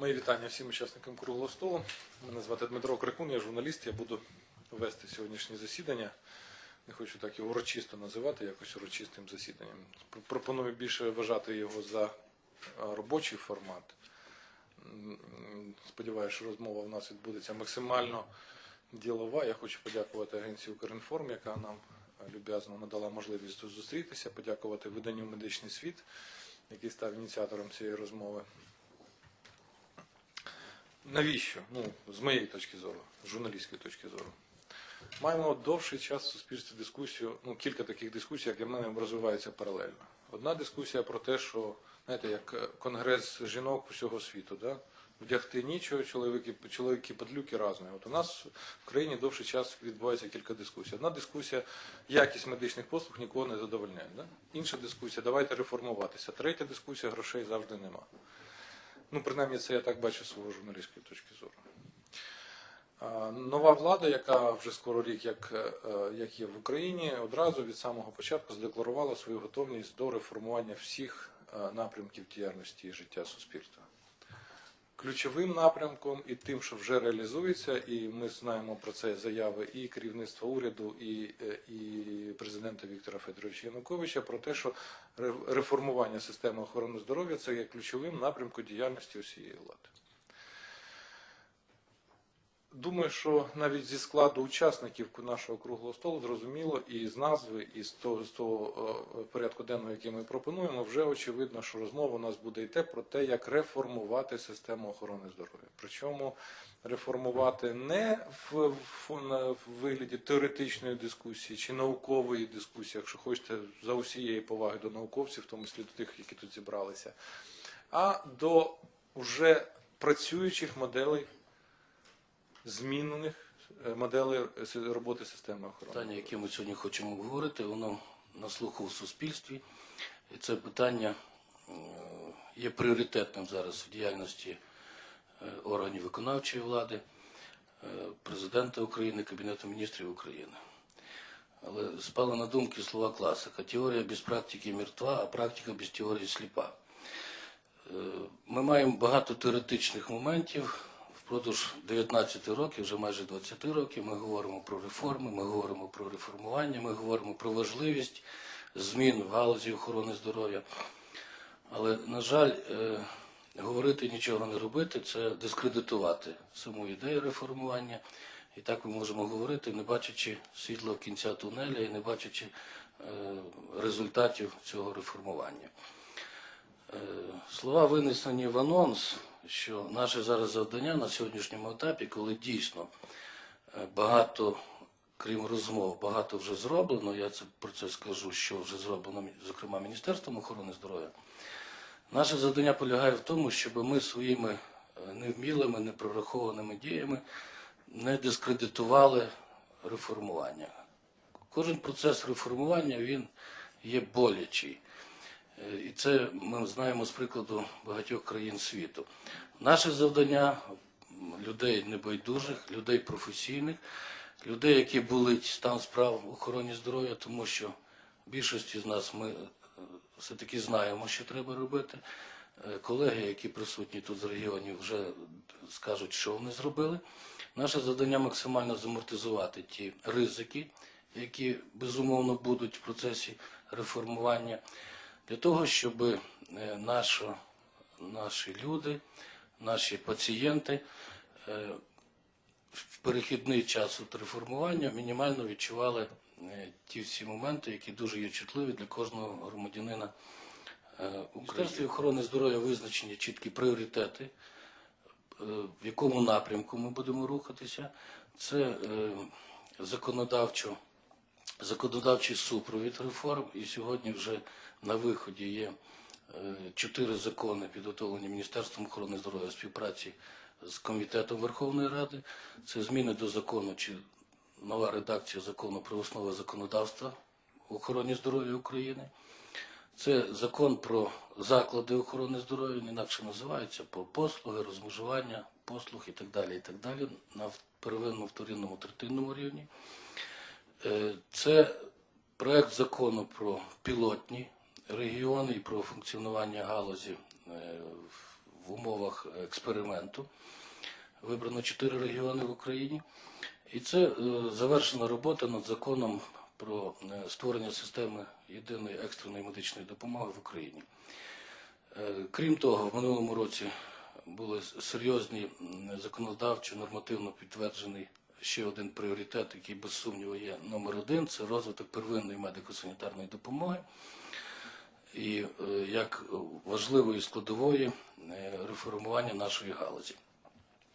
Мої вітання всім учасникам круглого столу. Мене звати Дмитро Крикун, я журналіст. Я буду вести сьогоднішнє засідання. Не хочу так його урочисто називати, якось урочистим засіданням. Пропоную більше вважати його за робочий формат. Сподіваюся, що розмова в нас відбудеться максимально ділова. Я хочу подякувати агенції Укрінформ, яка нам люб'язно надала можливість тут зустрітися, подякувати виданню Медичний світ, який став ініціатором цієї розмови. Навіщо? Ну, з моєї точки зору, з журналістської точки зору. Маємо довший час в суспільстві дискусію, ну, кілька таких дискусій, як для мене, розвиваються паралельно. Одна дискусія про те, що, знаєте, як е, конгрес жінок усього світу, да? вдягти нічого, чоловіки, чоловіки подлюки разні. От у нас в країні довший час відбувається кілька дискусій. Одна дискусія, якість медичних послуг нікого не задовольняє. Да? Інша дискусія, давайте реформуватися. Третя дискусія, грошей завжди нема. Ну, принаймні, це я так бачу з свого журналістської точки зору. Нова влада, яка вже скоро рік як, е, як є в Україні, одразу від самого початку задекларувала свою готовність до реформування всіх е, напрямків діяльності і життя суспільства. Ключовим напрямком і тим, що вже реалізується, і ми знаємо про це заяви і керівництва уряду, і, е, і президента Віктора Федоровича Януковича про те, що ре- реформування системи охорони здоров'я це є ключовим напрямком діяльності усієї влади. Думаю, що навіть зі складу учасників нашого круглого столу зрозуміло і з назви, і з того, з того е, порядку денного, який ми пропонуємо, вже очевидно, що розмова у нас буде йти про те, як реформувати систему охорони здоров'я. Причому реформувати не в, в, в вигляді теоретичної дискусії чи наукової дискусії, якщо хочете, за усієї поваги до науковців, в тому числі до тих, які тут зібралися, а до вже працюючих моделей змінених е, моделей роботи системи охорони. Питання, яке ми сьогодні хочемо обговорити, воно на слуху в суспільстві. І це питання е, є пріоритетним зараз в діяльності е, органів виконавчої влади, е, президента України, Кабінету міністрів України. Але спали на думки слова класика. Теорія без практики мертва, а практика без теорії сліпа. Е, Ми маємо багато теоретичних моментів. Впродовж 19 років, вже майже 20 років, ми говоримо про реформи, ми говоримо про реформування, ми говоримо про важливість змін в галузі охорони здоров'я. Але, на жаль, е, говорити нічого не робити це дискредитувати саму ідею реформування. І так ми можемо говорити, не бачачи світло кінця тунеля і не бачачи е, результатів цього реформування. Е, Слова винесені в анонс, що наше зараз завдання на сьогоднішньому етапі, коли дійсно е, багато, крім розмов, багато вже зроблено, я це про це скажу, що вже зроблено, зокрема, Міністерством охорони здоров'я. Наше завдання полягає в тому, щоб ми своїми е, невмілими, непрорахованими діями не дискредитували реформування. Кожен процес реформування він є болячий. Е, І це ми знаємо з прикладу багатьох країн світу. Наше завдання людей небайдужих, людей професійних, людей, які болить стан справ в охороні здоров'я, тому що більшості з нас ми е, все-таки знаємо, що треба робити. Е, Колеги, які присутні тут з регіонів, вже скажуть, що вони зробили. Наше завдання максимально замортизувати ті ризики, які безумовно будуть в процесі реформування, для того, щоб е, наша, наші люди, наші пацієнти е, в перехідний час от реформування мінімально відчували е, ті всі моменти, які дуже є чутливі для кожного громадянина України. Міністерстві охорони здоров'я визначені чіткі пріоритети, в якому напрямку ми будемо рухатися. Це законодавчо, законодавчий супровід реформ, і сьогодні вже на виході є е, чотири закони, підготовлені Міністерством охорони здоров'я співпраці з Комітетом Верховної Ради. Це зміни до закону чи нова редакція закону про основи законодавства в охороні здоров'я України. Це закон про заклади охорони здоров'я, інакше називається, про послуги, розмежування послуг і так далі, і так далі, на первинному, вторинному, третинному рівні. Е, Це проект закону про пілотні регіони і про функціонування галузі е, в- умовах експерименту. Вибрано чотири регіони в Україні. І це е, завершена робота над законом про створення системи єдиної екстреної медичної допомоги в Україні. Крім того, в минулому році були серйозні м, законодавчо нормативно підтверджений ще один пріоритет, який без сумніву є номер один це розвиток первинної медико-санітарної допомоги і е, як важливої складової е, реформування нашої галузі.